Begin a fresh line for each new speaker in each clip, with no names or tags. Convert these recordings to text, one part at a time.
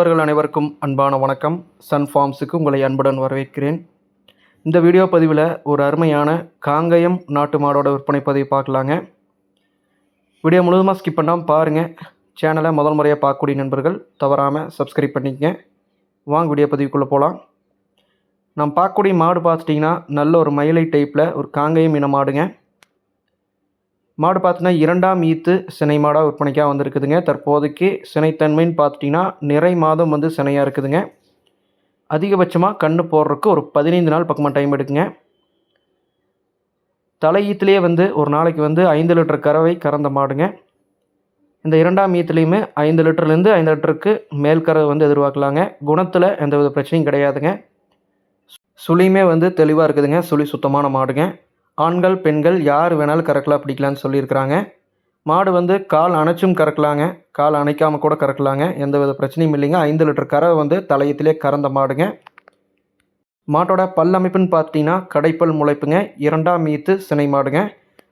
நண்பர்கள் அனைவருக்கும் அன்பான வணக்கம். சன் ஃபார்ம்ஸுக்கு உங்களை அன்புடன் வரவேற்கிறேன். இந்த வீடியோ பதிவில் ஒரு அருமையான காங்கயம் நாட்டு மாடோட விற்பனை பதிவு பார்க்கலாங்க. வீடியோ முழுவதுமாக ஸ்கிப் பண்ணாமல் பாருங்கள் சேனலை முதல் முறையாக பார்க்கக்கூடிய நண்பர்கள் தவறாமல் சப்ஸ்கிரைப் பண்ணிக்கங்க. வாங்க வீடியோ பதிவுக்குள்ளே போகலாம் நாம் பார்க்கக்கூடிய மாடு பார்த்துட்டிங்கன்னா நல்ல ஒரு மயிலை டைப்பில் ஒரு காங்கயம் இன மாடுங்க. மாடு பார்த்தீங்கன்னா இரண்டாம் ஈத்து சினை மாடாக விற்பனைக்காக வந்திருக்குதுங்க. தற்போதைக்கு சினைத்தன்மைன்னு பார்த்துட்டிங்கன்னா நிறை மாதம் வந்து சினையாக இருக்குதுங்க. அதிகபட்சமாக கண்ணு போடுறதுக்கு ஒரு பதினைந்து நாள் பக்கமாக டைம் எடுக்குங்க. தலையீத்துலேயே வந்து ஒரு நாளைக்கு வந்து ஐந்து லிட்டர் கறவை கறந்த மாடுங்க. இந்த இரண்டாம் ஈத்துலேயுமே ஐந்து லிட்டர்லேருந்து ஐந்து லிட்டருக்கு மேல் கறவை வந்து எதிர்பார்க்கலாங்க. குணத்தில் எந்த வித பிரச்சனையும் கிடையாதுங்க. சுழியுமே வந்து தெளிவாக இருக்குதுங்க. சுழி சுத்தமான மாடுங்க. ஆண்கள் பெண்கள் யார் வேணாலும் கறக்கலாம் பிடிக்கலான்னு சொல்லியிருக்கிறாங்க. மாடு வந்து கால் அணைச்சும் கறக்கலாங்க. கால் அணைக்காமல் கூட கறக்கலாங்க. எந்த வித பிரச்சனையும் இல்லைங்க. ஐந்து லிட்டர் கரை வந்து தலையத்திலே கறந்த மாடுங்க. மாட்டோட பல் அமைப்புன்னு பார்த்தீங்கன்னா கடைப்பல் முளைப்புங்க. இரண்டாம் மீத்து சினை மாடுங்க.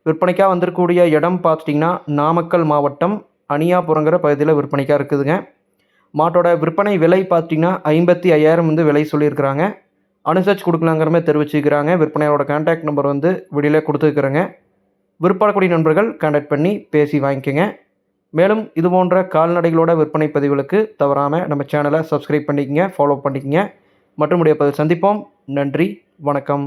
விற்பனைக்காக வந்திருக்கக்கூடிய இடம் பார்த்துட்டிங்கன்னா நாமக்கல் மாவட்டம் அணியாபுரங்கிற பகுதியில் விற்பனைக்காக இருக்குதுங்க. மாட்டோட விற்பனை விலை பார்த்தீங்கன்னா ஐம்பத்தி ஐயாயிரம் வந்து விலை சொல்லியிருக்கிறாங்க. அனுசரிச்சு கொடுக்கலாங்கிற மாதிரி தெரிவிச்சுக்கிறாங்க. விற்பனையோட கான்டாக்ட் நம்பர் வந்து வீடியோவில் கொடுத்துருக்குறேங்க. விற்பனக்கூடிய நண்பர்கள் கான்டாக்ட் பண்ணி பேசி வாங்கிக்கோங்க. மேலும் இது போன்ற கால்நடைகளோட விற்பனை பதிவுகளுக்கு தவறாமல் நம்ம சேனலை சப்ஸ்கிரைப் பண்ணிக்கங்க ஃபாலோ பண்ணிக்கங்க. மற்றும் உடைய பதிவு சந்திப்போம். நன்றி வணக்கம்.